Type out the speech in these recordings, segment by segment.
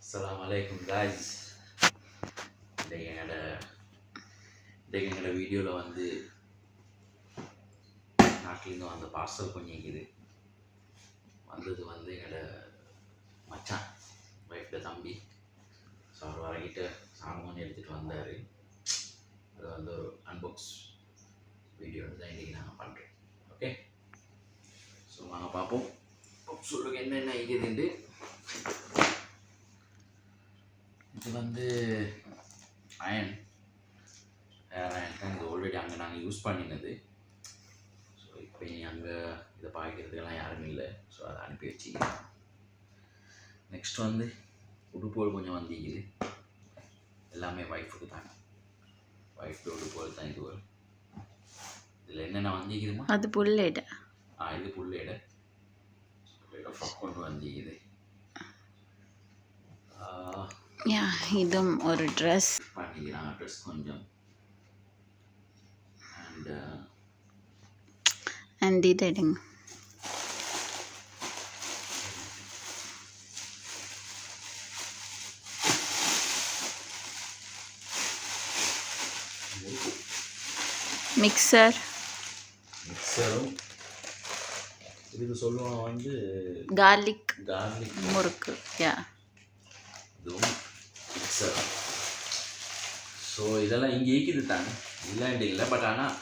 அஸ்ஸலாமு அலைக்கும் காய்ஸ் இன்றைக்கு என்னோட இன்றைக்கு எங்களோட வீடியோவில் வந்து நாட்டிலேருந்து வந்த பார்சல் பண்ணிக்குது வந்தது வந்து எங்களோட மச்சான் ஒய்ஃப்ட தம்பி. ஸோ அவர் வரக்கிட்ட சாமான் எடுத்துகிட்டு வந்தார். அது வந்து ஒரு அன்பாக்ஸ் வீடியோ தான் இன்றைக்கி நாங்கள் பண்ணுறோம் ஓகே ஸோ நாங்கள் பார்ப்போம். சொல்லுங்க என்னென்ன இருக்குதுண்டு இது வந்து அயன் ஏர் அயன் தான் இது ஆல்ரெடி அங்கே நாங்கள் யூஸ் பண்ணினது. ஸோ இப்போ இனி அங்கே இதை பார்க்கறதுக்கெல்லாம் யாரும் இல்லை. ஸோ அதை அனுப்பி வச்சுக்கிறேன் நெக்ஸ்ட் வந்து உடுப்போல் கொஞ்சம் வந்திக்குது. எல்லாமே ஒய்ஃபுக்கு தான். ஒய்ஃபு உடுப்போல் தான் இது வரும் இதில் என்னென்ன வந்திக்குதுமா? அது புல்லட் ஆ இது ஃப்ராக் கொண்டு வந்திக்குது. யா இதுவும் ஒரு ட்ரெஸ் பண்ணிக்கிறாங்க ட்ரெஸ் கொஞ்சம். அண்ட் அண்ட் இது எடுங்க. மிக்சர் மிக்சரும் இதுக்கு சொல்லுவாங்க வந்து கார்லிக் கார்லிக் முறுக்கு. யா. இதுவும் மிக்சர் ஸோ இதெல்லாம் இங்கே ஈக்குது தாங்க இல்லைன்ட்டு இல்லை பட் ஆனால்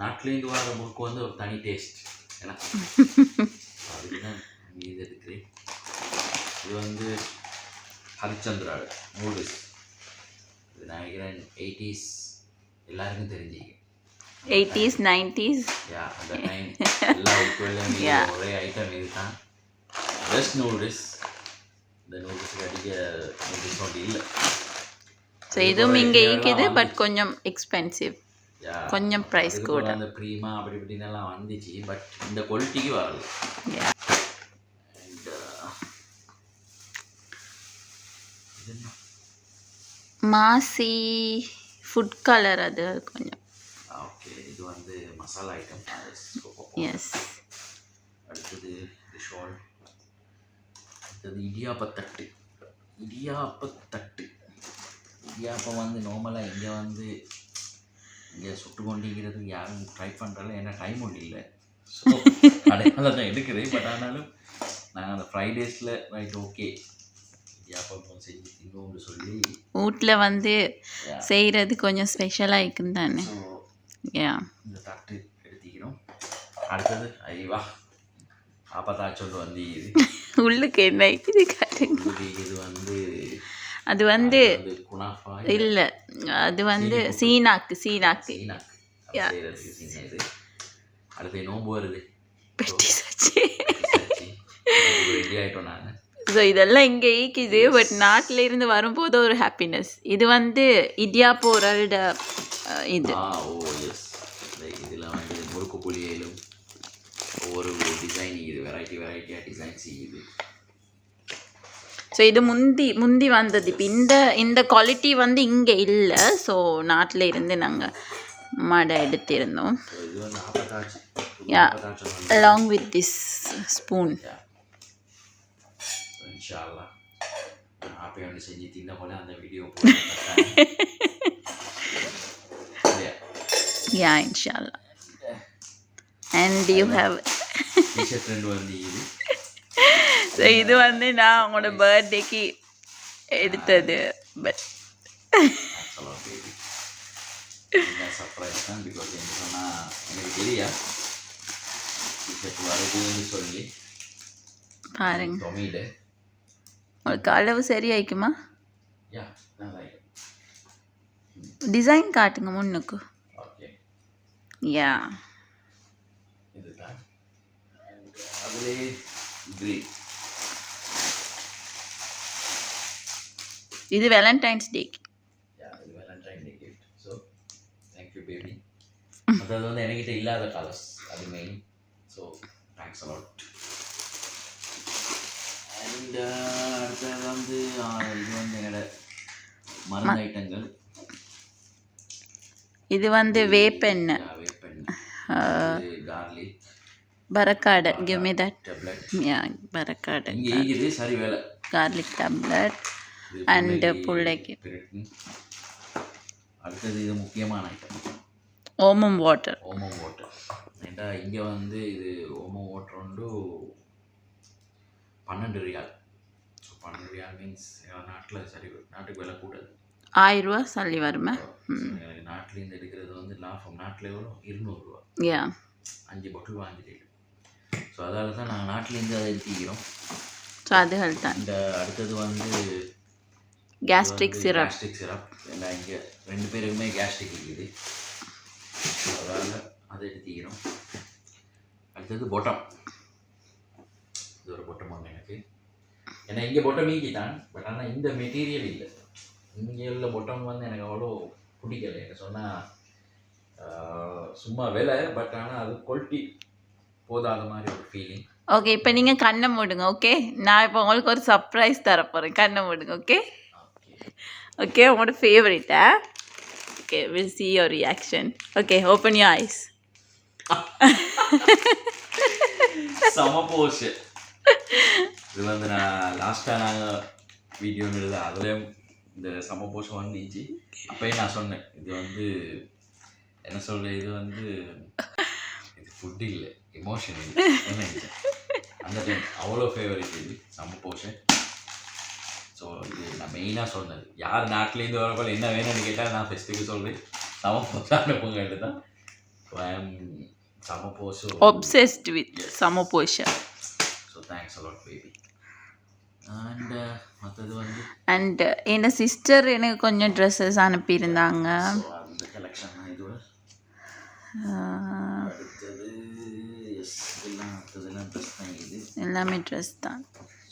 நாட்டிலேருந்து வர முறுக்கு வந்து ஒரு தனி டேஸ்ட் ஏன்னா அதுக்கு தான் இங்கே இது எடுக்கிறேன். இது வந்து ஹரிச்சந்திரா நூடுல்ஸ் இது நினைக்கிறேன் எயிட்டிஸ் எல்லாருக்கும் தெரிஞ்சிக்க எயிட்டிஸ் நைன்டிஸ் யா அந்த டைம் எல்லா. ஒரே ஐட்டம் இது தான் பெஸ்ட் நூடுல்ஸ் இந்த நூடுல்ஸுக்கு அடிக்க நூடுல்ஸ் ஒன்று இல்லை. ஸோ இதுவும் இங்கே ஈக்குது பட் கொஞ்சம் எக்ஸ்பென்சிவ் கொஞ்சம் ப்ரைஸ் கூட. அந்த ப்ரீமா அப்படி இப்படின்னு எல்லாம் வந்துச்சு பட் இந்த குவாலிட்டிக்கு வரல. என்ன? மாசி ஃபுட் கலர் அது கொஞ்சம். ஓகே இது வந்து மசாலா ஐட்டம் எஸ் அடுத்தது ஷால் அடுத்தது இடியாப்பத்தட்டு. இடியாப்பத்தட்டு. இடியாப்பம் வந்து நார்மலாக இங்கே வந்து இங்கே சுட்டு கொண்டிருக்கிறதுக்கு யாரும் ட்ரை பண்ணுறல ஏன்னா டைம் ஒன்றும் இல்லை. ஸோ கடையில் தான் எடுக்கிறேன் பட் ஆனாலும் நாங்கள் அந்த ஃப்ரைடேஸில் ரைட் ஓகே இடியாப்பம் செஞ்சு தின்னோம்னு சொல்லி வீட்டில் வந்து செய்கிறது கொஞ்சம் ஸ்பெஷலாக இருக்கும் தானே? இந்த தட்டு எடுத்துக்கிறோம். அடுத்தது ஐவா. ஆப்பத்தா சொல்லு வந்து இது. உள்ளுக்கு என்ன? இது காட்டுங்க. இது வந்து அது வந்து இல்லை? அது வந்து சீனாக்கு சீனாக்கு. அடுத்து நோம்பு வருது. பெட்டி சச்சி. ஸோ இதெல்லாம் இங்கே ஈக்குது. பட் நாட்டில் இருந்து வரும்போது ஒரு ஹாப்பினஸ் இது வந்து உரல்ட அஹ், இது. ஆ ஓ எஸ் இதில் வந்து முறுக்கு புளியிலும் ஒவ்வொரு டிசைன் இது வெரைட்டி வெரைட்டியாக டிசைன் செய்யுது ஸோ இது முந்தி முந்தி வந்தது. இப்போ இந்த இந்த குவாலிட்டி வந்து இங்கே இல்லை. ஸோ நாட்டில் இருந்து நாங்கள் மடை எடுத்திருந்தோம். வந்து along with this spoon yeah இன்ஷால்லா அண்ட் யூ ஹாவ் டிஷர்ட் ரெண்டு வந்து இது ஸோ இது வந்து நான் உங்களோட பர்த்டேக்கு எடுத்தது பட் சொல்லலாம் பேபி சர்ப்ரைஸ் தான் பிகாஸ் என்ன சொன்னால் எனக்கு தெரியா டிஷர்ட் வருதுன்னு சொல்லி பாருங்க டொமீடு உங்களுக்கு அளவு சரியாயிக்குமா டிசைன் காட்டுங்க முன்னுக்கு யா இதுதான் And அதிலே கிரீன் இது வேலண்டைன்ஸ் யா இது Valentine day gift so thank you baby அதாவது வந்து என்கிட்ட இல்லாத கலர்ஸ் அது main so thanks a lot and அடுத்தது வந்து இது வந்து என்னோட மருந்து ஐட்டங்கள் இது வந்து வேப்பெண்ணெய் வேப்பெண் பரக்காடை கிவ் மீ தட் யா பரக்காடை கார்லிக் இது And பிள்ளைக்கு. அடுத்தது இது முக்கியமான ஐட்டம் ஓமம் வாட்டர் ஓமம் வாட்டர் ஏண்டா இங்கே வந்து இது ஓமம் வாட்டர் உண்டு பன்னெண்டு ரியால். ஸோ பன்னெண்டு ரியால் மீன்ஸ் நாட்டில் சரி நாட்டுக்கு விலை கூடாது. ஆயிரம் ரூபா சல்லி வருமே? நாட்டிலேருந்து எடுக்கிறது வந்து லாபம். நாட்டில் எவ்வளோ இருநூறுவா யா அஞ்சு பாட்டில் வாங்கிட்டு ஸோ அதால தான் நாங்கள் நாட்டிலேருந்து அதை எடுத்துக்கிறோம் ஸோ அதுகள் தான். இந்த அடுத்தது வந்து கேஸ்ட்ரிக் சிரப் கேஸ்ட்ரிக் சிரப் ஏன்னா இங்கே ரெண்டு பேருக்குமே கேஸ்ட்ரிக் இருக்குது. ஸோ அதால் அதை எடுத்துக்கிறோம் அடுத்தது பொட்டம் இது ஒரு பொட்டம் ஒன்று எனக்கு. ஏன்னா இங்கே பொட்டம் மீக்கி தான். பட் ஆனால் இந்த மெட்டீரியல் இல்லை. இங்கே உள்ள பொட்டம் வந்து எனக்கு அவ்வளோ பிடிக்கல. எனக்கு சொன்னால் சும்மா விலை பட் ஆனால் அது குவாலிட்டி போதாத மாதிரி ஒரு ஃபீலிங் ஓகே இப்போ நீங்கள் கண்ணை மூடுங்க ஓகே நான் இப்போ உங்களுக்கு ஒரு சர்ப்ரைஸ் தர போகிறேன் கண்ணை மூடுங்க ஓகே ஓகே உங்களோட ஃபேவரட்டா okay will see your reaction okay open you eyes செம போஸ் இது வந்து நான் லாஸ்ட்டாக நாங்கள் வீடியோ இல்லை அதுலேயும் இந்த செம போஸ் வந்துச்சு அப்பயே நான் சொன்னேன் இது வந்து என்ன சொல்ற இது வந்து ஃபுட் இல்லை எமோஷன் இல்லை? அந்த டைம் அவ்வளோ ஃபேவரட் இது செம போஷன் ஸோ இது நான் மெயினாக சொன்னது. யார் நாட்டிலேருந்து வரப்போ என்ன வேணும்னு கேட்டால் நான் ஃபெஸ்ட்டுக்கு சொல்கிறேன் செம போஸ் அனுப்புங்க தான். செம pose obsessed with Samaposha so thanks a lot baby and N sister எனக்கு கொஞ்சம் ட்ரெஸ்ஸஸ் அனுப்பியிருந்தாங்க. அடுத்ததெல்லாம் ட்ரெஸ் தான் இது எல்லாமே ட்ரெஸ் தான்.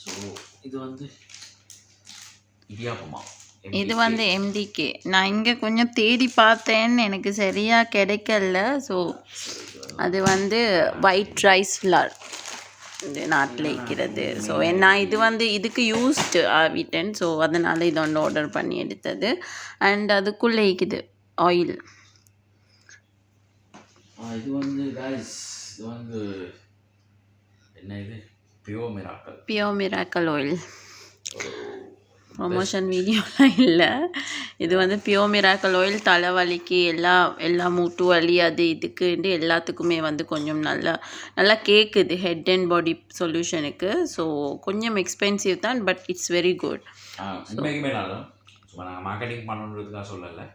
ஸோ இது வந்து இடியாப்பமா இது வந்து எம்டிகே நான் இங்கே கொஞ்சம் தேடி பார்த்தேன்னு எனக்கு சரியாக கிடைக்கல. ஸோ அது வந்து ஒயிட் ரைஸ் ஃப்ளார் இது நாட்டில் இருக்கிறது ஸோ நான் இது வந்து இதுக்கு யூஸ்டு ஆவிட்டேன் ஸோ அதனால் இது ஒன்று ஆர்டர் பண்ணி எடுத்தது. அண்ட் அதுக்குள்ளே இருக்குது ஆயில் இது வந்து guys இது வந்து என்ன இது bio miracle bio miracle oil promotion வீடியோலாம் இல்லை. இது வந்து பியோ மிராக்கல் ஆயில் தலைவலிக்கு எல்லா எல்லா மூட்டு வலி அது இதுக்குண்டு எல்லாத்துக்குமே வந்து கொஞ்சம் நல்லா நல்லா கேட்குது ஹெட் அண்ட் பாடி சொல்யூஷனுக்கு ஸோ கொஞ்சம் எக்ஸ்பென்சிவ் தான் பட் இட்ஸ் வெரி குட் உண்மைக்குமே நல்லா சும்மா நாங்கள் மார்க்கெட்டிங் பண்ணணுன்றதுக்காக சொல்லலை.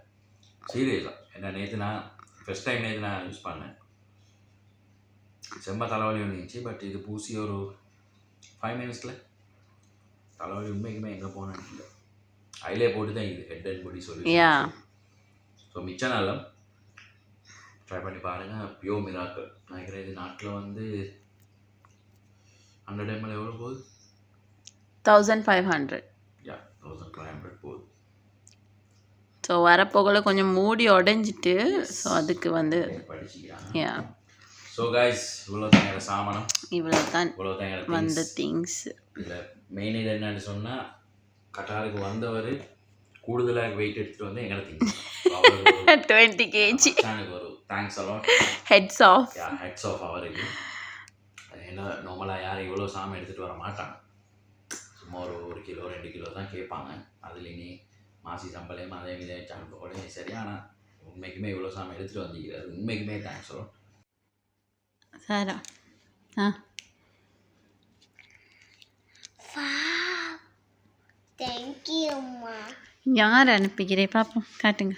சீரியஸாக என்ன நேற்று நான் ஃபஸ்ட் டைம் நேற்று நான் யூஸ் பண்ணேன். செம்ம தலைவலி வந்துச்சு பட் இது பூசி ஒரு ஃபைவ் மினிட்ஸில் தலைவலி உண்மைக்குமே எங்கே போனேன்னு இல்லை அதிலே போட்டு தான் இது ஹெட் அண்ட் பாடி சொல்லி ஸோ மிச்ச நாளும் ட்ரை பண்ணி பாருங்கள் பியோ மிராக்கள் நினைக்கிறேன் இது நாட்டில் வந்து ஹண்ட்ரட் எம்எல் எவ்வளோ போகுது? Thousand five hundred yeah thousand five hundred போகுது. ஸோ வரப்போகல கொஞ்சம் மூடி உடஞ்சிட்டு ஸோ அதுக்கு வந்து யா ஸோ கைஸ் இவ்வளோ தான் எங்கள் சாமானம். இவ்வளோ தான் இவ்வளோ தான் எங்கள் வந்த திங்ஸ் இதில் மெயின் இது என்னன்னு சொன்னால் கட்டாருக்கு வந்தவர் கூடுதலாக வெயிட் எடுத்துகிட்டு வந்து எங்களை திங்ஸ் டுவெண்ட்டி கேஜி ஒரு thanks a lot hats off hats off அவருக்கு. ஏன்னா நார்மலாக யாரும் இவ்வளோ சாமான் எடுத்துகிட்டு வர மாட்டாங்க. சும்மா ஒரு ஒரு கிலோ ரெண்டு கிலோ தான் கேட்பாங்க. அதில் நீ மாசி சம்பளையும் அதே மீதே அனுப்பக்கூட சரி ஆனால் உண்மைக்குமே இவ்வளோ சாமான் எடுத்துகிட்டு வந்திருக்கிறாரு. உண்மைக்குமே தேங்க்ஸ் அலாட் சாரா. ஆ. தேங்க்யூம்மா யார் அனுப்பிக்கிறேன் பார்ப்போம் காட்டுங்க.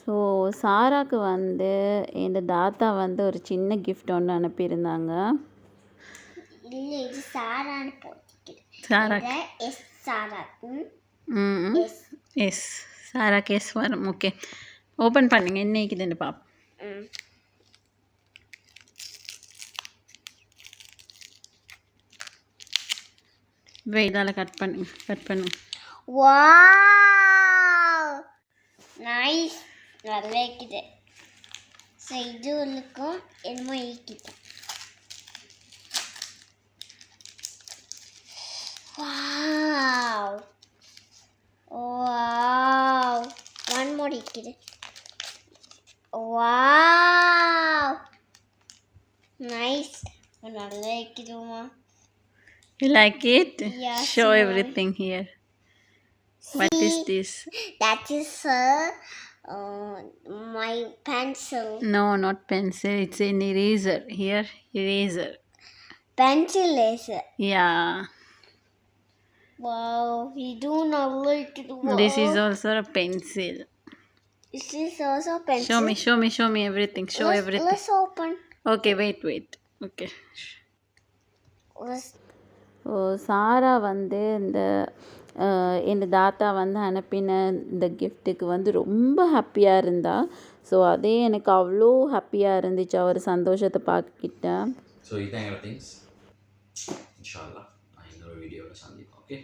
ஸோ சாராக்கு வந்து என் தாத்தா வந்து ஒரு சின்ன கிஃப்ட் ஒன்று அனுப்பியிருந்தாங்க. இல்லை இது சாரான்னு போட்டுக்கிறேன் சாரா இதை எஸ் சாரா ம் எஸ் எஸ் சாரா கேஸ் வரும். ஓகே ஓப்பன் பண்ணுங்க. என்னைக்குதுன்னு பார்ப்போம் ம். வெயிலால் கட் பண்ணுங்க கட் பண்ணுங்க வாவ் நைஸ் நல்லா இருக்குது. ஸோ இது உள்ளுக்கும் என்னமோ இருக்குது. வாவ் வாவ் ஒன் மோர் இருக்குது. வாவ் நைஸ் நல்லா இருக்குதுமா You like it? Yes, Show ma'am. everything here. What is See? this? That is uh, uh, my pencil. No, not pencil. It's an eraser. Here, eraser. Pencil laser. Yeah. Wow, do not like it. Wow. This is also a pencil. This is also pencil. Show me, show me, show me everything. Show let's, everything. Let's open. Okay, wait, wait. Okay. Let's, சாரா வந்து இந்த என் தாத்தா வந்து அனுப்பின இந்த கிஃப்ட்டுக்கு வந்து ரொம்ப ஹாப்பியாக இருந்தா. ஸோ அதே எனக்கு அவ்வளோ ஹாப்பியாக இருந்துச்சு. அவர் சந்தோஷத்தை பார்க்கிட்டேன் ஸோ இதான் திங்ஸ் இன்ஷால்லா நான் இன்னொரு வீடியோவில் சந்திப்போம். ஓகே